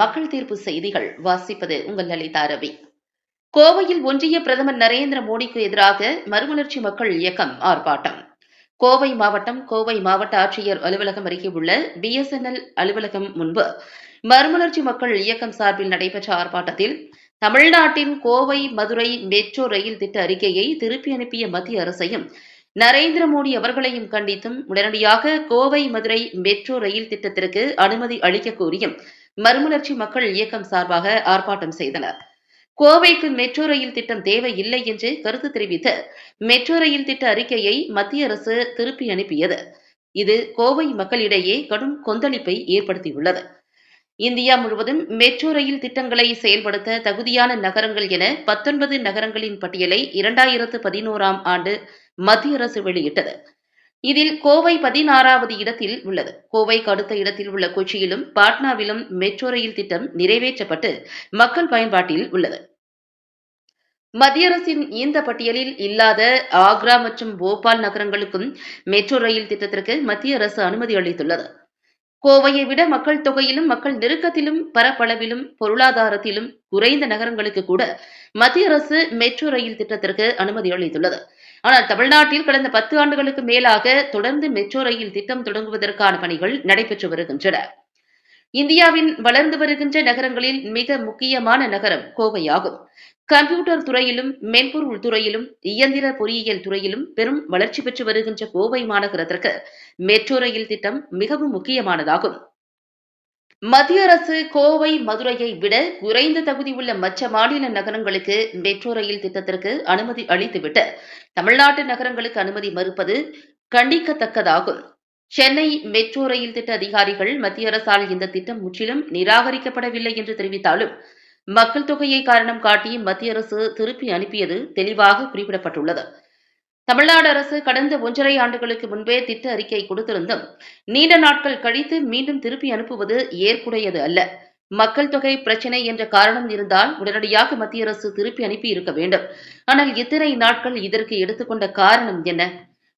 மக்கள் தீர்ப்பு செய்திகள் வாசிப்பது உங்கள் லலிதா ரவி. கோவையில் ஒன்றிய பிரதமர் நரேந்திர மோடிக்கு எதிராக மறுமலர்ச்சி மக்கள் இயக்கம் ஆர்ப்பாட்டம். கோவை மாவட்டம் கோவை மாவட்ட ஆட்சியர் அலுவலகம் அருகே உள்ள பிஎஸ்என்எல் அலுவலகம் முன்பு மறுமலர்ச்சி மக்கள் இயக்கம் சார்பில் நடைபெற்ற ஆர்ப்பாட்டத்தில் தமிழ்நாட்டின் கோவை மதுரை மெட்ரோ ரயில் திட்ட அறிக்கையை திருப்பி அனுப்பிய மத்திய அரசையும் நரேந்திர மோடி அவர்களையும் கண்டித்தும் உடனடியாக கோவை மதுரை மெட்ரோ ரயில் திட்டத்திற்கு அனுமதி அளிக்க கோரியும் மறுமலர்ச்சி மக்கள் இயக்கம் சார்பாக ஆர்ப்பாட்டம் செய்தனர். கோவைக்கு மெட்ரோ ரயில் திட்டம் தேவையில்லை என்று கருத்து தெரிவித்து மெட்ரோ ரயில் திட்ட அறிக்கையை மத்திய அரசு திருப்பி அனுப்பியது. இது கோவை மக்களிடையே கடும் கொந்தளிப்பை ஏற்படுத்தியுள்ளது. இந்தியா முழுவதும் மெட்ரோ ரயில் திட்டங்களை செயல்படுத்த தகுதியான நகரங்கள் என பத்தொன்பது நகரங்களின் பட்டியலை இரண்டாயிரத்து பதினோராம் ஆண்டு மத்திய அரசு வெளியிட்டது. இதில் கோவை பதினாறாவது இடத்தில் உள்ளது. கோவைக்கு அடுத்த இடத்தில் உள்ள கொச்சியிலும் பாட்னாவிலும் மெட்ரோ ரயில் திட்டம் நிறைவேற்றப்பட்டு மக்கள் பயன்பாட்டில் உள்ளது. மத்திய அரசின் இந்த பட்டியலில் இல்லாத ஆக்ரா மற்றும் போபால் நகரங்களுக்கும் மெட்ரோ ரயில் திட்டத்திற்கு மத்திய அரசு அனுமதி அளித்துள்ளது. கோவையை விட மக்கள் தொகையிலும் மக்கள் நெருக்கத்திலும் பரப்பளவிலும் பொருளாதாரத்திலும் குறைந்த நகரங்களுக்கு கூட மத்திய அரசு மெட்ரோ ரயில் திட்டத்திற்கு அனுமதி அளித்துள்ளது. ஆனால் தமிழ்நாட்டில் கடந்த பத்து ஆண்டுகளுக்கு மேலாக தொடர்ந்து மெட்ரோ ரயில் திட்டம் தொடங்குவதற்கான பணிகள் நடைபெற்று வருகின்றன. இந்தியாவின் வளர்ந்து வருகின்ற நகரங்களில் மிக முக்கியமான நகரம் கோவையாகும். கம்ப்யூட்டர் துறையிலும் மென்பொருள் துறையிலும் இயந்திர பொறியியல் துறையிலும் பெரும் வளர்ச்சி பெற்று வருகின்ற கோவை மாநகரத்திற்கு மெட்ரோ ரயில் திட்டம் மிகவும் முக்கியமானதாகும். மத்திய அரசு கோவை மதுரையை விட குறைந்த தகுதி உள்ள மற்ற மாநில நகரங்களுக்கு மெட்ரோ ரயில் திட்டத்திற்கு அனுமதி அளித்துவிட்டு தமிழ்நாட்டு நகரங்களுக்கு அனுமதி மறுப்பது கண்டிக்கத்தக்கதாகும். சென்னை மெட்ரோ ரயில் திட்ட அதிகாரிகள் மத்திய அரசால் இந்த திட்டம் முற்றிலும் நிராகரிக்கப்படவில்லை என்று தெரிவித்தாலும் மக்கள் தொகையை காரணம் காட்டி மத்திய அரசு திருப்பி அனுப்பியது தெளிவாக குறிப்பிடப்பட்டுள்ளது. தமிழ்நாடு அரசு கடந்த ஒன்றரை ஆண்டுகளுக்கு முன்பே திட்ட அறிக்கை கொடுத்திருந்தும் நீண்ட நாட்கள் கழித்து மீண்டும் திருப்பி அனுப்புவது ஏற்புடையது அல்ல. மக்கள் தொகை பிரச்சினை என்ற காரணம் இருந்தால் உடனடியாக மத்திய அரசு திருப்பி அனுப்பி இருக்க வேண்டும். ஆனால் இத்தனை நாட்கள் இதற்கு எடுத்துக்கொண்ட காரணம் என்ன?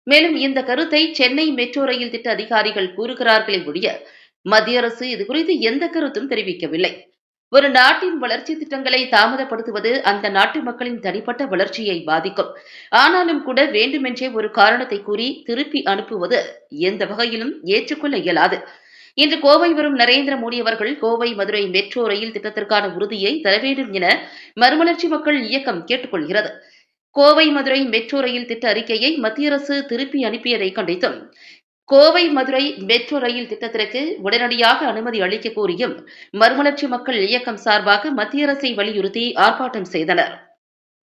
மேலும் இந்த கருத்தை சென்னை மெட்ரோ ரயில் திட்ட அதிகாரிகள் கூறுகிறார்களே ஒழிய மத்திய அரசு இது குறித்து எந்த கருத்தும் தெரிவிக்கவில்லை. ஒரு நாட்டின் வளர்ச்சி திட்டங்களை தாமதப்படுத்துவது அந்த நாட்டு மக்களின் தனிப்பட்ட வளர்ச்சியை பாதிக்கும். ஆனாலும் கூட வேண்டுமென்றே ஒரு காரணத்தை கூறி திருப்பி அனுப்புவது எந்த வகையிலும் ஏற்றுக்கொள்ள இயலாது. இன்று கோவை வரும் நரேந்திர மோடி அவர்கள் கோவை மதுரை மெட்ரோ ரயில் திட்டத்திற்கான உறுதியை தர வேண்டும் என மறுமலர்ச்சி மக்கள் இயக்கம் கேட்டுக்கொள்கிறது. கோவை மதுரை மெட்ரோ ரயில் திட்ட அறிக்கையை மத்திய அரசு திருப்பி அனுப்பியதை கண்டித்தும் கோவை மதுரை மெட்ரோ ரயில் திட்டத்திற்கு உடனடியாக அனுமதி அளிக்க கோரியும் மறுமலர்ச்சி மக்கள் இயக்கம் சார்பாக மத்திய அரசை வலியுறுத்தி ஆர்ப்பாட்டம் செய்தனர்.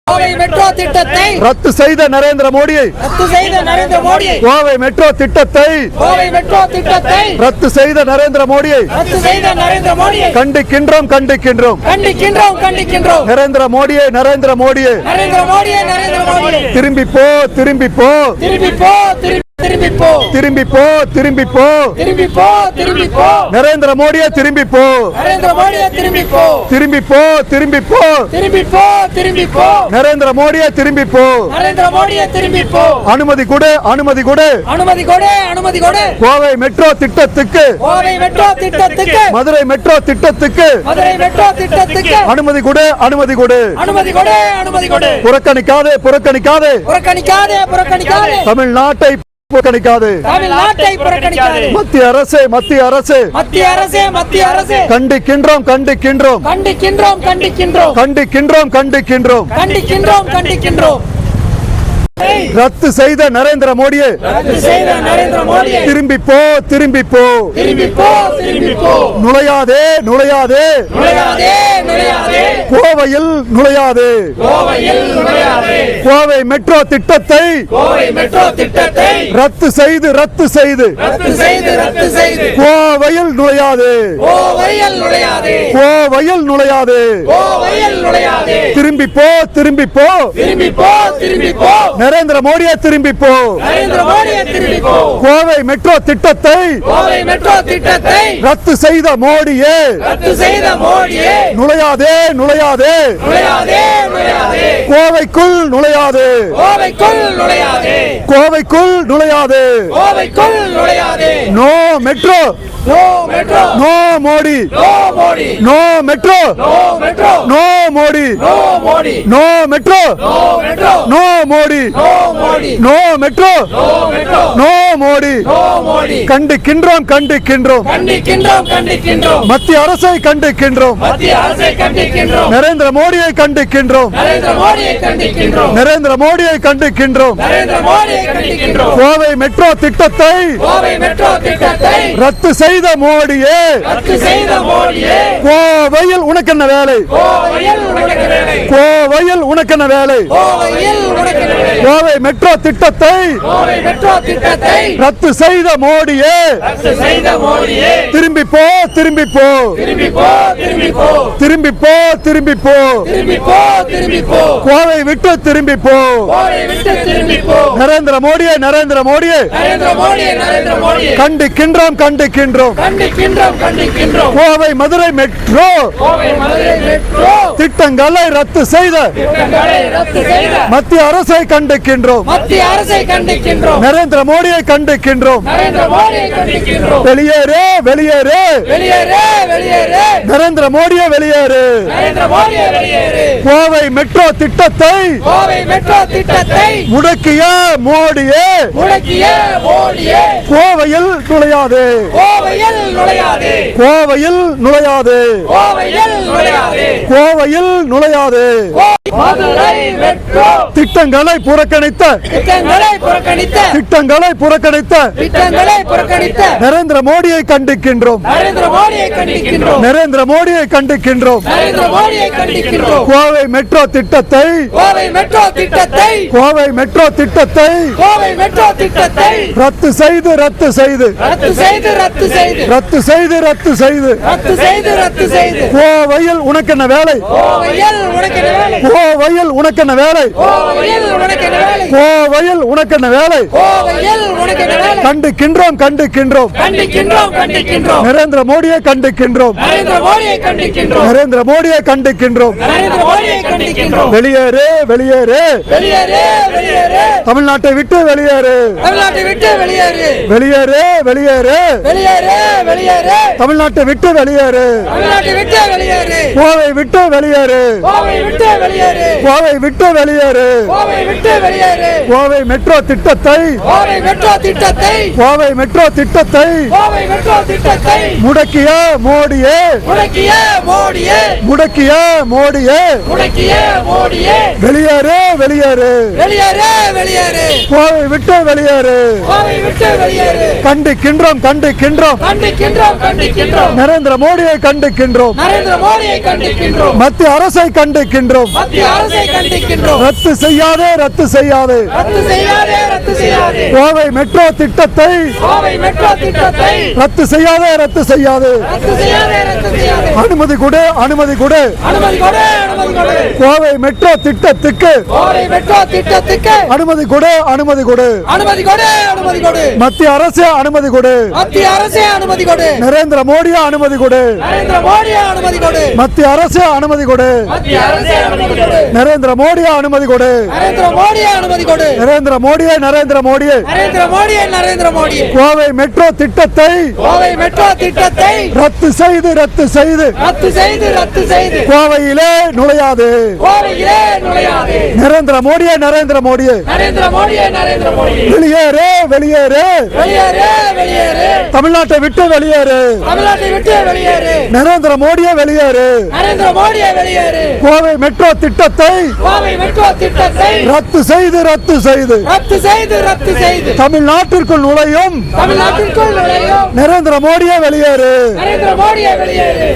கோவை மெட்ரோ திட்டத்தை ரத்து செய்த நரேந்திர மோடியை ரத்து செய்த நரேந்திர மோடியை கோவை மெட்ரோ திட்டத்தை கோவை மெட்ரோ திட்டத்தை ரத்து செய்த நரேந்திர மோடியை ரத்து செய்த நரேந்திர மோடியை கண்டிக்கின்றோம் கண்டிக்கின்றோம். கண்டிக்கின்றோம் கண்டிக்கின்றோம். நரேந்திர மோடியை நரேந்திர மோடியை. நரேந்திர மோடியை நரேந்திர மோடியை. திரும்பி போ திரும்பி போ திரும்பி போ திரும்பி திரும்பி போ திரும்பி போ திரும்பி போ திரும்பி போ திரும்பி போ நரேந்திர மோடியை திரும்பி போ நரேந்திர மோடியை திரும்பி போ திரும்பி போ திரும்பி போ திரும்பி போ திரும்பி போ நரேந்திர மோடியை திரும்பி போ நரேந்திர மோடியை திரும்பி போ அனுமதி கொடு அனுமதி கொடு. அனுமதி கொடு அனுமதி கொடு. கோவை மெட்ரோ திட்டத்துக்கு. கோவை மெட்ரோ திட்டத்துக்கு. மதுரை மெட்ரோ திட்டத்துக்கு. மதுரை மெட்ரோ திட்டத்துக்கு. அனுமதி கொடு அனுமதி கொடு. அனுமதி கொடு அனுமதி கொடு. புறக்கணிக்காதே புறக்கணிக்காதே. புறக்கணிக்காதே புறக்கணிக்காதே. தமிழ்நாட்டை புறக்கணிக்காதே. மத்திய அரசு மத்திய அரசு. மத்திய அரசே மத்திய அரசே. கண்டிக்கின்றோம் கண்டிக்கின்றோம். கண்டிக்கின்றோம் கண்டிக்கின்றோம். கண்டிக்கின்றோம் கண்டிக்கின்றோம். கண்டிக்கின்றோம் கண்டிக்கின்றோம். ரத்து செய்த நரேந்திர மோடியை. திரும்பி போ திரும்பி போ. நுழையாதே நுழையாதே. கோவையில் நுழையாதே. கோவை மெட்ரோ திட்டத்தை ரத்து செய்து ரத்து செய்து. கோவையில் நுழையாதே. கோவையில் நுழையாதே. திரும்பி போ திரும்பி போ. திரும்பி போ திரும்பி போ. நரேந்திர மோடியை திரும்பி போ கோவை மெட்ரோ திட்டத்தை கோவை மெட்ரோ திட்டத்தை ரத்து செய்த மோடியே. ரத்து செய்த மோடியே. நுழையாதே நுழையாதே. நுழையாதே நுழையாதே. கோவைக்குள் நுழையாதே. கோவைக்குள் நுழையாதே. கோவைக்குள் நுழையாதே. கோவைக்குள் நுழையாதே. No metro. No Modi no metro no Modi no metro no Modi no metro no Modi கண்டிக்கின்றோம் கண்டிக்கின்றோம். மத்திய அரசை கண்டிக்கின்றோம். நரேந்திர மோடியை கண்டிக்கின்றோம். நரேந்திர மோடியை கண்டிக்கின்றோம். கோவை மெட்ரோ திட்டத்தை ரத்து செய்ய செய்த மோடியே. கோவையில் உனக்கு என்ன வேலை? கோவையில் உனக்கு என்ன வேலை? கோவை மெட்ரோ திட்டத்தை ரத்து செய்த மோடியே. திரும்பி போ திரும்பி போ. திரும்பி போ திரும்பி போ. கோவை விட்டு திரும்பி போ. நரேந்திர மோடியே நரேந்திர மோடியே. கண்டிக்கின்றோம் கண்டிக்கின்றோம். கண்டிக்கின்றோம் கண்டிக்கின்றோம். கோவை மதுரை மெட்ரோ. கோவை மதுரை மெட்ரோ. திட்டங்களை ரத்து செய்த மத்திய அரசை கண்டிக்கின்றோம். நரேந்திர மோடியை கண்டிக்கின்றோம். வெளியேறு வெளியேறு. நரேந்திர மோடியை வெளியேறு. கோவை மெட்ரோ திட்டத்தை முடக்கிய மோடியே. கோவையில் நுழையாது. கோவையில் நுழையாது. கோவையில் நுழையாது. கோவை நுழையாது. கோவையில் நுழையாது திட்டங்களை புறக்கணித்த. திட்டங்களை புறக்கணித்த. நரேந்திர மோடியை கண்டிக்கின்றோம். நரேந்திர மோடியை கண்டிக்கின்றோம். கோவை மெட்ரோ திட்டத்தை. கோவை மெட்ரோ திட்டத்தை. கோவை மெட்ரோ திட்டத்தை. கோவை மெட்ரோ திட்டத்தை. ரத்து செய்து ரத்து செய்து. ரத்து செய்து ரத்து செய்து. ரத்து செய்து ரத்து செய்து. ரத்து செய்து ரத்து செய்து. கோவையில் உனக்கு வேலை? வயல் உனக்கு வேலை? ஓ வயல் உனக்கு என்ன வேலை? கண்டு கின்றோம் கண்டு கின்றோம் நரேந்திர மோடியை கண்டு கின்றோம் நரேந்திர மோடியை கண்டு கின்றோம் வெளியேறு வெளியேறு. தமிழ்நாட்டை விட்டு வெளியேறு. வெளியேறு. வெளியேறு தமிழ்நாட்டை விட்டு வெளியேறு. கோவை விட்டு வெளியே வெளியேறு. கோவை விட்டு வெளியேறு. கோவை விட்டு வெளியேறு. கோவை விட்டு வெளியேறு. கோவை மெட்ரோ திட்டத்தை கோவை மெட்ரோ திட்டத்தை. கோவை மெட்ரோ திட்டத்தை கோவை மெட்ரோ திட்டத்தை. முடக்கிய மோடியே. முடக்கிய மோடியே. முடக்கிய மோடியே. முடக்கிய மோடியே. வெளியேறு வெளியேறு. வெளியேறு வெளியேறு. கோவை விட்டு வெளியேறு. கோவை விட்டு வெளியேறு. கண்டிக்கின்றோம் கண்டிக்கின்றோம். கண்டிக்கின்றோம் கண்டிக்கின்றோம். நரேந்திர மோடியை கண்டிக்கின்றோம். நரேந்திர மோடியை கண்டிக்கின்றோம். மத்திய அரசை கண்டிக்கின்றோம். ரத்து செய்யாதே ரத்து செய்யாதே. கோவை மெட்ரோ திட்டத்தை ரத்து செய்யாதே ரத்து செய்யாது. அனுமதி கொடு அனுமதி கொடு. கோவை மெட்ரோ திட்டத்துக்கு கோவை மெட்ரோ திட்டத்துக்கு அனுமதி கொடு அனுமதி கொடு அனுமதி கொடு அனுமதி கொடு மத்திய அரசு அனுமதி கொடு மத்திய அரசே அனுமதி கொடு நரேந்திர மோடியா அனுமதி கொடு நரேந்திர மோடியே அனுமதி கொடு மத்திய அரசு அனுமதி கொடு மத்திய அரசே அனுமதி கொடு நரேந்திர மோடியா அனுமதி கொடு நரேந்திர மோடியே அனுமதி கொடு நரேந்திர மோடியே நரேந்திர மோடியே நரேந்திர மோடியே நரேந்திர மோடியே கோவை மெட்ரோ திட்டத்தை கோவை மெட்ரோ திட்டத்தை ரத்து செய்து ரத்து செய்து ரத்து செய்து ரத்து செய்து கோவையிலே நுழையாது. நரேந்திர மோடியே நரேந்திர மோடியே. வெளியேறு வெளியேறு. தமிழ்நாட்டை விட்டு வெளியேறு. நரேந்திர மோடியே வெளியேறு. கோவை மெட்ரோ திட்டத்தை ரத்து செய்து ரத்து செய்து. தமிழ்நாட்டிற்குள் நுழையும். நரேந்திர மோடியே வெளியேறு.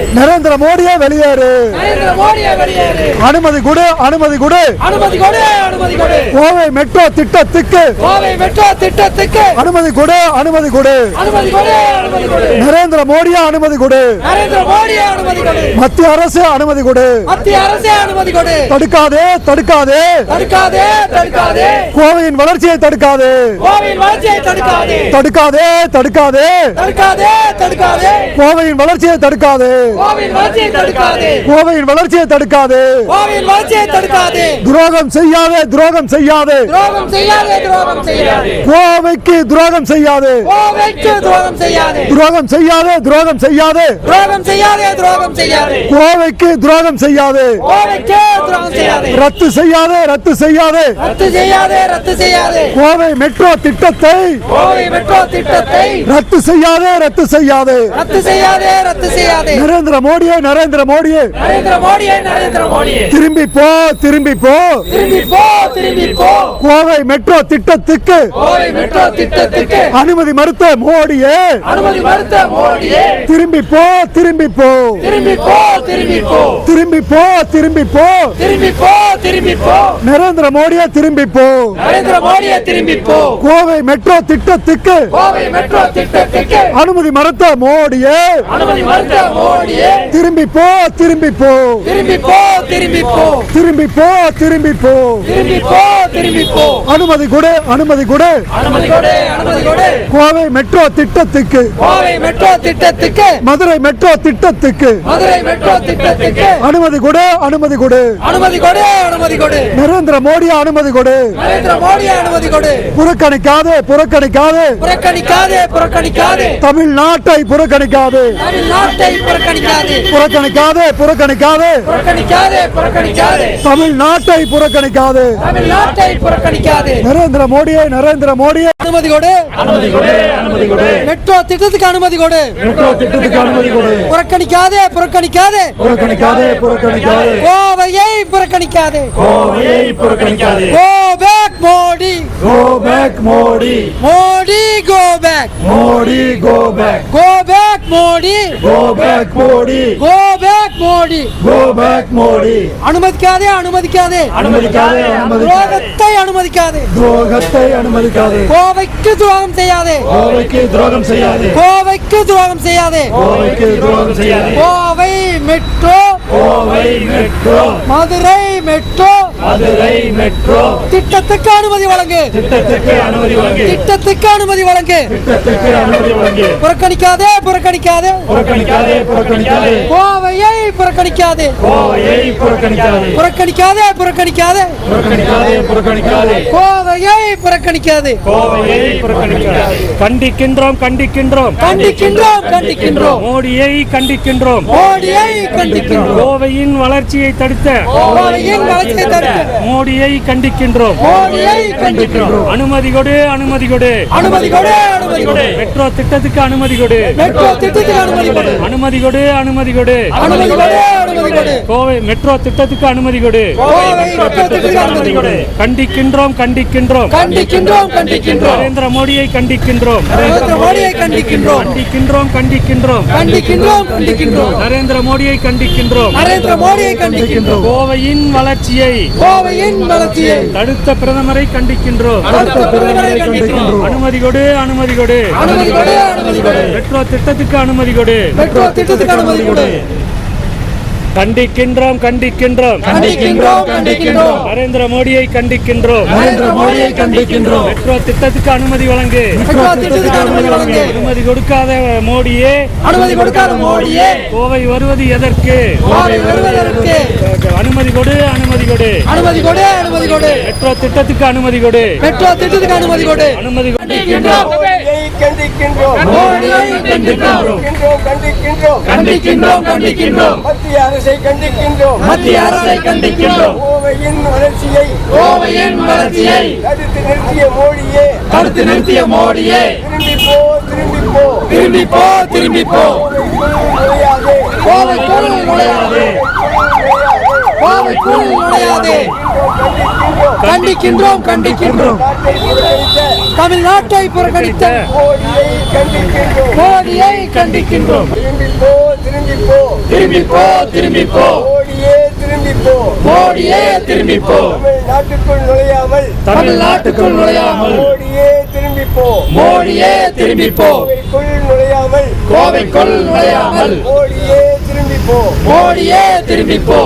நரேந்திர மோடியே வெளியேறு. அனுமதி கொடு அனுமதி கொடு அனுமதி கொடு. அனுமதி கொடு கோவை மெட்ரோ திட்டத்துக்கு. கோவை மெட்ரோ திட்டத்துக்கு. அனுமதி கொடு அனுமதி கொடு. அனுமதி கொடு அனுமதி கொடு. நரேந்திர மோடியா அனுமதி கொடு. நரேந்திர மோடியே அனுமதி கொடு. மத்திய அரசு அனுமதி கொடு. மத்திய அரசே அனுமதி கொடு. தடுக்காதே தடுக்காதே. தடுக்காதே தடுக்காதே. கோவையின் வளர்ச்சியை தடுக்காதே. கோவையின் வளர்ச்சியை தடுக்காதே. தடுக்காதே தடுக்காதே. தடுக்காதே தடுக்காதே. கோவையின் வளர்ச்சியை தடுக்காதே. கோவையின் வளர்ச்சியை தடுக்காதே. கோவையின் வளர்ச்சியை தடுக்காதே. கோவையின் வளர்ச்சியை தடுக்காதே. துரோகம் செய்யாதே துரோகம் செய்யாதே. துரோகம் செய்யாதே துரோகம் செய்யாதே. கோவைக்கு துரோகம் செய்யாதே. கோவைக்கு துரோகம் செய்யாதே. துரோகம் செய்யாதே துரோகம் செய்யாதே. துரோகம் செய்யாதே துரோகம் செய்யாதே. கோவைக்கு துரோகம் செய்யாதே. கோவைக்கு துரோகம் செய்யாதே. ரத்து செய்யாதே ரத்து செய்யாதே. ரத்து செய்யாதே ரத்து செய்யாதே. கோவை மெட்ரோ திட்டத்தை கோவை மெட்ரோ திட்டத்தை ரத்து செய்யாதே ரத்து செய்யாதே. ரத்து செய்யாதே ரத்து செய்யாதே. நரேந்திர மோடியே நரேந்திர மோடியே. நரேந்திர மோடியே நரேந்திர திரும்பி போ திரும்பி போ. திரும்பி போ திரும்பி போ. கோவை மெட்ரோ திட்டத்துக்கு கோவை மெட்ரோ திட்டத்துக்கு அனுமதி மறுத்த மோடியே. அனுமதி மறுத்த மோடியே. திரும்பி போ திரும்பி போ. திரும்பி போ திரும்பி போ திரும்பி போ திரும்பி போ திரும்பி போ திரும்பி போ நரேந்திர மோடியே திரும்பி போ நரேந்திர மோடியே திரும்பி போ கோவை மெட்ரோ திட்டத்துக்கு கோவை மெட்ரோ திட்டத்துக்கு அனுமதி மறுத்த மோடியே அனுமதி மறுத்த மோடியே. திரும்பி போ திரும்பி போ திரும்பி போ திரும்பி போ திரும்பி போ திரும்பி போ திரும்பி போ திரும்பி போ அனுமதி கொடு அனுமதி கொடு. அனுமதி கொடு அனுமதி கொடு. கோவை மெட்ரோ திட்டத்துக்கு கோவை மெட்ரோ திட்டத்துக்கு மதுரை மெட்ரோ திட்டத்துக்கு மதுரை மெட்ரோ திட்டத்துக்கு அனுமதி கொடு அனுமதி கொடு. அனுமதி கொடு அனுமதி கொடு. நரேந்திர மோடியா அனுமதி கொடு. நரேந்திர மோடியே அனுமதி கொடு. புறக்கணிக்காதே புறக்கணிக்காதே. புறக்கணிக்காதே புறக்கணிக்காதே. தமிழ்நாட்டை புறக்கணிக்காதே. தமிழ்நாட்டை புறக்கணிக்காதே. புறக்கணிக்காதே புறக்கணிக்காதே. புறக்கணிக்காதே புறக்கணிக்காதே. தமிழ்நாட்டை புறக்கணிக்காதே. தமிழ்நாட்டை புறக்கணிக்காதே. நரேந்திர மோடியே நரேந்திர மோடியே அனுமதி கொடு. மெட்ரோ திட்டத்துக்கு அனுமதி கொடு. புறக்கணிக்காதே புறக்கணிக்காதே. புறக்கணிக்காதே புறக்கணிக்காதே. கோவையை புறக்கணிக்காதே. கோவையை புறக்கணிக்காதே. Go back Modi. Go back Modi. Modi go back Modi go back go back Modi. Go back Modi. Go Modi. Go back Modi. அனுமதிக்காதே. அனுமதிக்காதே அனுமதிக்காதே. துரோகத்தை அனுமதிக்காதே. துரோகத்தை அனுமதிக்காதே. கோவைக்கு துரோகம் செய்யாதே. கோவைக்கு துரோகம் செய்யாதே. கோவைக்கு துரோகம் செய்யாதே. கோவைக்கு துரோகம் செய்யாதே. Kovai metro. Kovai metro. Madurai metro. Madurai metro. திட்டத்துக்கு அனுமதி வழங்கு. திட்டத்துக்கு அனுமதி வழங்கு. திட்டத்துக்கு அனுமதி வழங்கு. திட்டத்துக்கு அனுமதி வழங்கு. புறக்கணிக்காதே புறக்கணிக்காதே. புறக்கணிக்காதே புறக்கணிக்காதே. கோவையை புறக்கணிக்காதே. கோவையை புறக்கணிக்காதே. புறக்கணிக்காதே புறக்கணிக்காதே. புறக்கணிக்காதே புறக்கணிக்காதே. கோவையை புறக்கணிக்காதே. கோவையை புறக்கணிக்காதே. கண்டிக்கின்றோம் கண்டிக்கின்றோம். கண்டிக்கின்றோம் கண்டிக்கின்றோம். மோடியை கண்டிக்கின்றோம். மோடியை கண்டிக்கின்றோம். கோவையின் வளர்ச்சியை தடுத்த. கோவையின் வளர்ச்சியை தடுக்க மோடியை கண்டிக்கின்றோம். மோடியை கண்டிக்கின்றோம். அனுமதி கொடு அனுமதி கொடு அனுமதி கொடு அனுமதி கொடு மெட்ரோ திட்டத்துக்கு அனுமதி கொடு மெட்ரோ திட்டத்துக்கு அனுமதி கொடு அனுமதி கொடு அனுமதி கொடு அனுமதி கொடு கோவை மெட்ரோ திட்டத்துக்கு அனுமதி கொடு. கோவை மெட்ரோ திட்டத்துக்கு அனுமதி கொடு. கண்டிக்கின்றோம் கண்டிக்கின்றோம். கண்டிக்கின்றோம் கண்டிக்கின்றோம். நரேந்திர மோடியை கண்டிக்கின்றோம். நரேந்திர மோடியை கண்டிக்கின்றோம். கண்டிக்கின்றோம் கண்டிக்கின்றோம். கண்டிக்கின்றோம் கண்டிக்கின்றோம். நரேந்திர மோடியை கண்டிக்கின்றோம். நரேந்திர மோடியை கண்டிக்கின்றோம். கோவையின் வளர்ச்சியை கோவையின் வளர்ச்சியை தடுத்த பிரதமரை கண்டிக்கின்றோம். அடுத்த பிரதமரை கண்டிக்கின்றோம். அனுமதி கொடு அனுமதி கொடு. அனுமதி கொடு அனுமதி கொடு. மெட்ரோ திட்டத்துக்கு அனுமதி கொடு. மெட்ரோ திட்டத்துக்கு அனுமதி கொடு. கண்டிக்கின்றோம் கண்டிக்கின்றோம். கண்டிக்கின்றோம் கண்டிக்கின்றோம். நரேந்திர மோடியை கண்டிக்கின்றோம். நரேந்திர மோடியை கண்டிக்கின்றோம். மெட்ரோ திட்டத்துக்கு அனுமதி வழங்கு. மெட்ரோ திட்டத்துக்கு அனுமதி வழங்கு. அனுமதி கொடுக்காத மோடியே. அனுமதி கொடுக்காத மோடியே. கோவை வருவது எதற்கு? கோவை அனுமதி கொடு அனுமதி கொடு. அனுமதி கொடு அனுமதி கொடு. மெட்ரோ திட்டத்துக்கு அனுமதி கொடு. மெட்ரோ திட்டத்துக்கு அனுமதி கொடு. அனுமதி கொடு. கண்டிக்கின்றோம். கண்டிக்கின்றோம். கண்டிக்கின்றோம். மத்திய அரசை கண்டிக்கின்றோம். மத்திய அரசை கண்டிக்கின்றோம். கோவையின் வளர்ச்சியை கோவையின் வளர்ச்சியை தடுத்து நிறுத்திய மோடியே. தடுத்து நிறுத்திய மோடியே. திரும்பி போ திரும்பி போ திரும்பி போ திரும்பி போ கோவைக்குள் நுழையாதே கோவைக்குள் நுழையாதே. கண்டிக்கின்றோம் கண்டிக்கின்றோம். தமிழ்நாட்டை புறக்கணித்த மோடியை கண்டிக்கின்றோம். திரும்பி போ திரும்பி போ மோடியே திரும்பி போ தமிழ்நாட்டுக்குள் நுழையாமல். தமிழ்நாட்டுக்குள் நுழையாமல். மோடியே திரும்பி போ மோடியே திரும்பி போ கோவைக்குள் நுழையாமல். கோவைக்குள் நுழையாமல். மோடியே திரும்பி போ மோடியே திரும்பி போ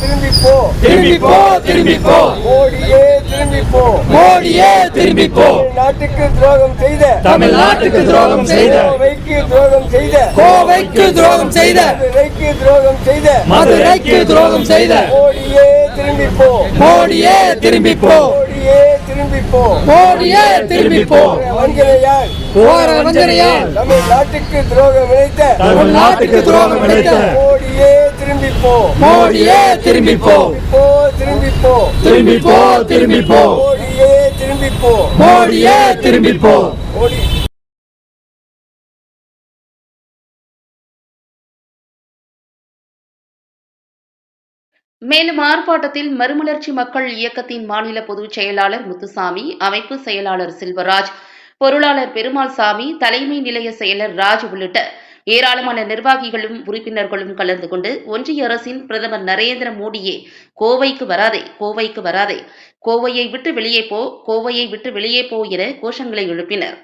திரும்பி போ திரும்பி போ திரும்பி போ மோடியே திரும்பி போ மோடியே திரும்பி போ நாட்டுக்கு துரோகம் செய்த. தமிழ்நாட்டுக்கு துரோகம் செய்த. கோவைக்கு துரோகம் செய்த. கோவைக்கு துரோகம் செய்த. மதுரைக்கு துரோகம் செய்த. மதுரைக்கு துரோகம் செய்த. மோடியே திரும்பி போ மோடியே திரும்பி போ மோடியே திரும்பி போ மோடியே திரும்பி போ வஞ்சனையால் போற வஞ்சனையால் நம்ம நாட்டுக்கு துரோகம் இழைத்த. உன் நாட்டுக்கு துரோகம் இழைத்த. போ மோடியே திரும்பி போ போ திரும்பி போ திரும்பி போ திரும்பி போ மோடியே திரும்பி போ மோடியே திரும்பி போ மோடி. மேலும் ஆர்ப்பாட்டத்தில் மறுமலர்ச்சி மக்கள் இயக்கத்தின் மாநில பொதுச் செயலாளர் முத்துசாமி அமைப்பு செயலாளர் செல்வராஜ் பொருளாளர் பெருமாள் சாமி தலைமை நிலைய செயலர் ராஜ் உள்ளிட்ட ஏராளமான நிர்வாகிகளும் உறுப்பினர்களும் கலந்து கொண்டு ஒன்றிய அரசின் பிரதமர் நரேந்திர மோடியே கோவைக்கு வராதே கோவைக்கு வராதே கோவையை விட்டு வெளியே போ கோவையை விட்டு வெளியே போ என கோஷங்களை எழுப்பினர்.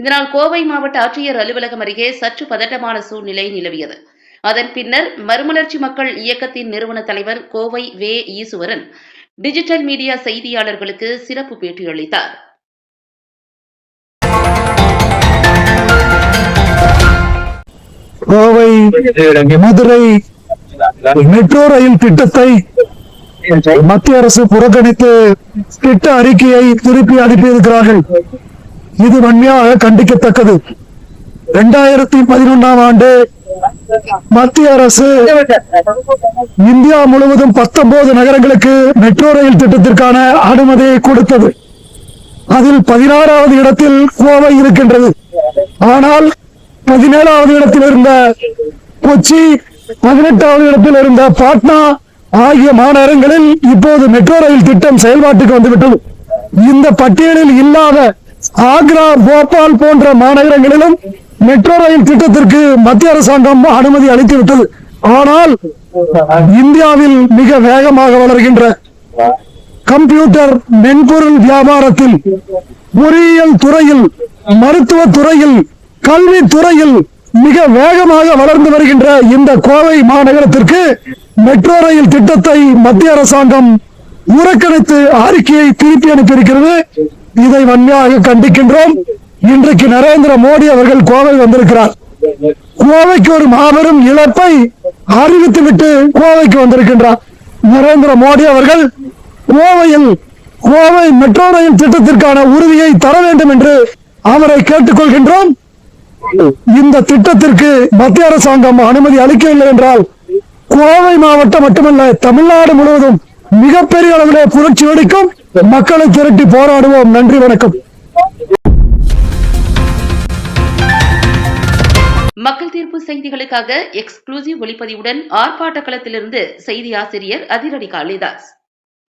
இதனால் கோவை மாவட்ட ஆட்சியர் அலுவலகம் அருகே சற்று பதட்டமான சூழ்நிலை நிலவியது. அதன் பின்னர் மறுமலர்ச்சி மக்கள் இயக்கத்தின் நிறுவன தலைவர் Kovai V Eswaran digital media செய்தியாளர்களுக்கு சிறப்பு பேட்டியளித்தார் கோவை மதுரை மெட்ரோ ரயில் திட்டத்தை மத்திய அரசு புறக்கணித்து திட்ட அறிக்கையை திருப்பி அனுப்பியிருக்கிறார்கள். இது வன்மையாக கண்டிக்கத்தக்கது. இரண்டாயிரத்தி பதினொன்னாம் ஆண்டு மத்திய அரசு இந்தியா முழுவதும் பத்தொன்பது நகரங்களுக்கு மெட்ரோ ரயில் திட்டத்திற்கான அனுமதியை கொடுத்தது. அதில் பதினாறாவது இடத்தில் கோவை இருக்கின்றது. ஆனால் பதினேழாவது இடத்தில் இருந்த கொச்சி பதினெட்டாவது இடத்தில் இருந்த பாட்னா ஆகிய மாநகரங்களில் இப்போது மெட்ரோ ரயில் திட்டம் செயல்பாட்டுக்கு வந்துவிட்டது. இந்த பட்டியலில் இல்லாத ஆக்ரா போபால் போன்ற மாநகரங்களிலும் மெட்ரோ ரயில் திட்டத்திற்கு மத்திய அரசாங்கம் அனுமதி அளித்து விட்டது ஆனால் இந்தியாவில் மிக வேகமாக வளர்கின்ற கம்ப்யூட்டர் மென்பொருள் வியாபாரத்தில் பொறியியல் துறையில் மருத்துவ துறையில் கல்வி துறையில் மிக வேகமாக வளர்ந்து வருகின்ற இந்த கோவை மாநகரத்திற்கு மெட்ரோ ரயில் திட்டத்தை மத்திய அரசாங்கம் புறக்கணித்து அறிக்கையை திருப்பி அனுப்பியிருக்கிறது. இதை வன்மையாக கண்டிக்கின்றோம். இன்றைக்கு நரேந்திர மோடி அவர்கள் கோவை வந்திருக்கிறார். கோவைக்கு ஒரு மாபெரும் இழப்பை அறிவித்துவிட்டு கோவைக்கு வந்திருக்கின்றார். நரேந்திர மோடி அவர்கள் கோவையில் கோவை மெட்ரோ ரயில் திட்டத்திற்கான உறுதியை தர வேண்டும் என்று அவரை கேட்டுக்கொள்கின்றோம். இந்த திட்டத்திற்கு மத்திய அரசாங்கம் அனுமதி அளிக்கவில்லை என்றால் கோவை மாவட்டம் மட்டுமல்ல தமிழ்நாடு முழுவதும் மிகப்பெரிய அளவில் புரட்சி வெடிக்கும். மக்களை திரட்டி போராடுவோம். நன்றி வணக்கம். மக்கள் தீர்ப்பு செய்திகளுக்காக எக்ஸ்க்ளூசிவ் ஒளிப்பதிவுடன் ஆர்ப்பாட்ட களத்திலிருந்து செய்தி ஆசிரியர் அதிரடி காளிதாஸ்.